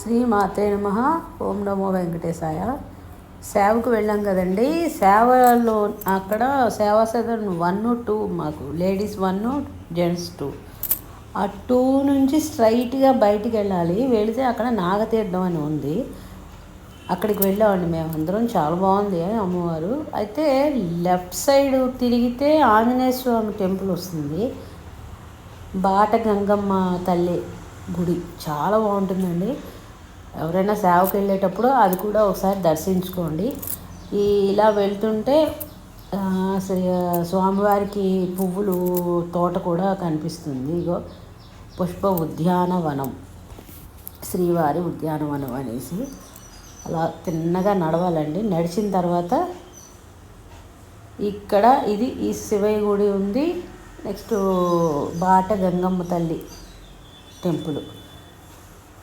శ్రీ మాతే నమ. ఓం నమో వెంకటేశాయ. సేవకు వెళ్ళాం కదండి. సేవలో అక్కడ సేవా సదన్ వన్ టూ మాకు లేడీస్ వన్ జెంట్స్ టూ. ఆ టూ నుంచి స్ట్రైట్గా బయటికి వెళ్ళాలి. వెళితే అక్కడ నాగతీర్థం అని ఉంది. అక్కడికి వెళ్ళామండి మేము అందరం. చాలా బాగుంది అమ్మవారు. అయితే లెఫ్ట్ సైడ్ తిరిగితే ఆంజనేయ స్వామి టెంపుల్ వస్తుంది. బాట గంగమ్మ తల్లి గుడి. చాలా బాగుంటుందండి. ఎవరైనా సేవకి వెళ్ళేటప్పుడు అది కూడా ఒకసారి దర్శించుకోండి. ఈ ఇలా వెళ్తుంటే శ్రీ స్వామివారికి పువ్వులు తోట కూడా కనిపిస్తుంది. ఇగో పుష్ప ఉద్యానవనం. శ్రీవారి ఉద్యానవనం అనేసి. అలా తిన్నగా నడవాలండి. నడిచిన తర్వాత ఇక్కడ ఇది ఈ శివయ్య గుడి ఉంది. నెక్స్ట్ బాట గంగమ్మ తల్లి టెంపుల్.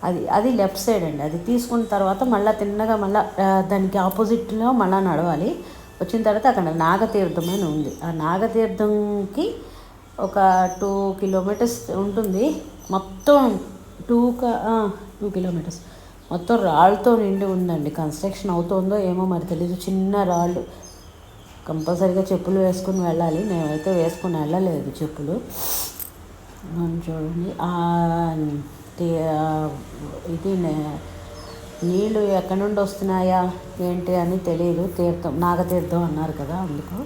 అది అది లెఫ్ట్ సైడ్ అండి. అది తీసుకున్న తర్వాత మళ్ళీ తిన్నగా మళ్ళీ దానికి ఆపోజిట్లో మళ్ళీ నడవాలి. వచ్చిన తర్వాత అక్కడ నాగతీర్థం అని ఉంది. ఆ నాగతీర్థంకి ఒక టూ కిలోమీటర్స్ ఉంటుంది. మొత్తం టూ టూ కిలోమీటర్స్. మొత్తం రాళ్ళతో నిండి ఉందండి. కన్స్ట్రక్షన్ అవుతుందో ఏమో మరి తెలీదు. చిన్న రాళ్ళు. కంపల్సరీగా చెప్పులు వేసుకుని వెళ్ళాలి. మేమైతే వేసుకుని వెళ్ళలేదు చెప్పులు. చూడండి. ఇది నీళ్ళు ఎక్కడి నుండి వస్తున్నాయా ఏంటి అని తెలియదు తీర్థం నాగతీర్థం అన్నారు కదా అందుకు.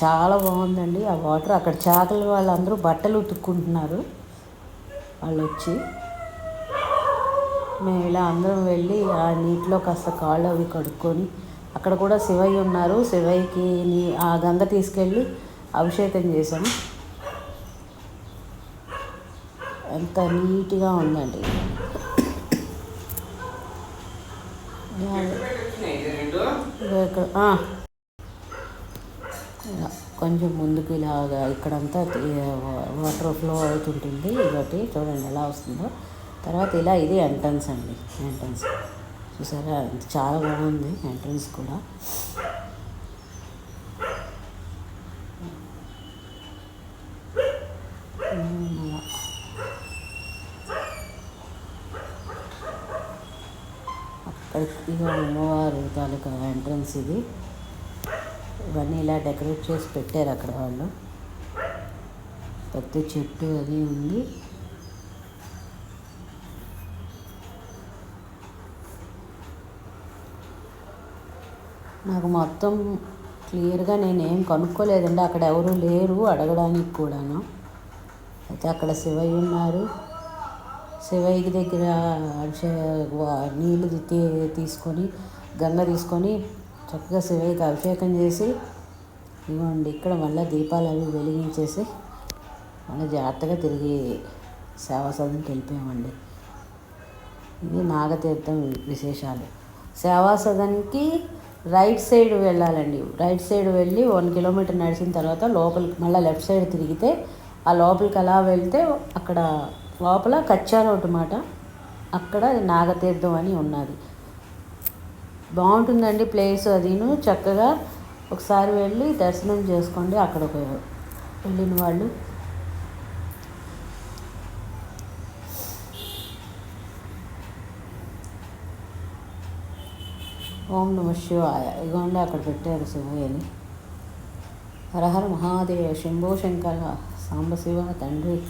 చాలా బాగుందండి ఆ వాటర్. అక్కడ చాకలి వాళ్ళందరూ బట్టలు ఉతుక్కుంటున్నారు. వాళ్ళు వచ్చి మేము ఇలా అందరం వెళ్ళి ఆ నీటిలో కాస్త కాళ్ళు అవి కడుక్కొని అక్కడ కూడా శివయ్య ఉన్నారు. శివయ్యకి ఆ గంగ తీసుకెళ్ళి అభిషేకం చేశాము. ఎంత నీట్గా ఉందండి. కొంచెం ముందుకు ఇలాగా ఇక్కడంతా వాటర్ ఫ్లో అవుతుంటుంది. ఇదొకటి చూడండి ఎలా వస్తుందో. తర్వాత ఇలా ఇది ఎంట్రన్స్ అండి. ఎంట్రన్స్. చూసారా? చాలా బాగుంది ఎంట్రన్స్ కూడా. అక్కడికి అమ్మవారు తాలూకా ఎంట్రన్స్ ఇది. ఇవన్నీ ఇలా డెకరేట్ చేసి పెట్టారు అక్కడ వాళ్ళు. పెద్ద చెట్టు అది ఉంది. నాకు మొత్తం క్లియర్గా నేను ఏం కనుక్కోలేదండి. అక్కడ ఎవరు లేరు అడగడానికి కూడాను. అయితే అక్కడ శివయ్య ఉన్నారు. శివయ్యకి దగ్గర నీళ్ళు తీసుకొని గంగ తీసుకొని చక్కగా శివయ్యకి అభిషేకం చేసి ఇవ్వండి. ఇక్కడ మళ్ళీ దీపాలు అవి వెలిగించేసి మళ్ళీ జాగ్రత్తగా తిరిగి సేవా సదనకి వెళ్ళిపోయామండి. ఇది నాగతీర్థం విశేషాలు. సేవాసదన్కి రైట్ సైడ్ వెళ్ళాలండి. రైట్ సైడ్ వెళ్ళి వన్ కిలోమీటర్ నడిచిన తర్వాత లోపలికి మళ్ళీ లెఫ్ట్ సైడ్ తిరిగితే ఆ లోపలికి అలా వెళ్తే అక్కడ లోపల కచ్చారోటు మాట అక్కడ నాగతీర్థం అని ఉన్నది. బాగుంటుందండి ప్లేస్ అదిను. చక్కగా ఒకసారి వెళ్ళి దర్శనం చేసుకోండి అక్కడ వెళ్ళిన వాళ్ళు. ఓం నమ శివాయ. ఇగోండి అక్కడ పెట్టారు శివయ్యని. హరహర మహాదేవ శంభో శంకర సాంబశివ తండ్రి.